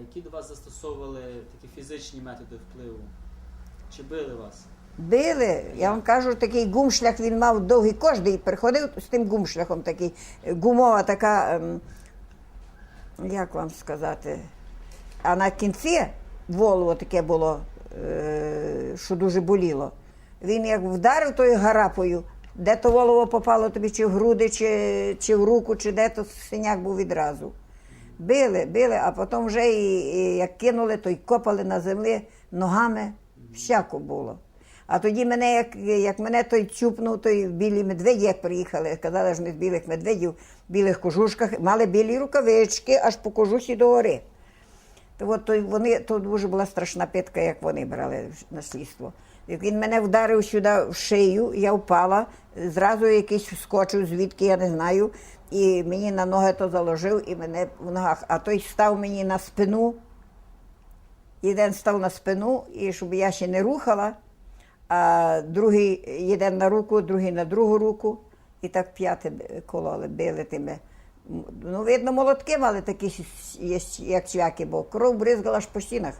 Які до вас застосовували такі фізичні методи впливу? Чи били вас? Били, я вам кажу, такий гумшлях він мав довгий кожний, приходив з тим гумшляхом такий, е, гумова така, ем, як вам сказати, а на кінці волово таке було, е, що дуже боліло. Він як вдарив тою гарапою, де то волово попало тобі, чи в груди, чи, чи в руку, чи де то синяк був відразу. Били, били, а потім вже і, і як кинули, то й копали на землі ногами, всяко було. А тоді мене, як, як мене той чупнув, той білі медведі, як приїхали, казали, що не з білих медведів, в білих кожушках, мали білі рукавички аж по кожусі до гори. То от то вони, то дуже була страшна питка, як вони брали на слідство. Як він мене вдарив сюди в шию, я впала, зразу якийсь вскочив, звідки я не знаю, і мені на ноги то заложив, і мене в ногах. А той став мені на спину, один став на спину, і щоб я ще не рухала, а другий один на руку, другий на другу руку, і так п'яти кололи, били тими. Ну, видно, молотки мали такі, як чвяки, бо кров бризгала аж по стінах.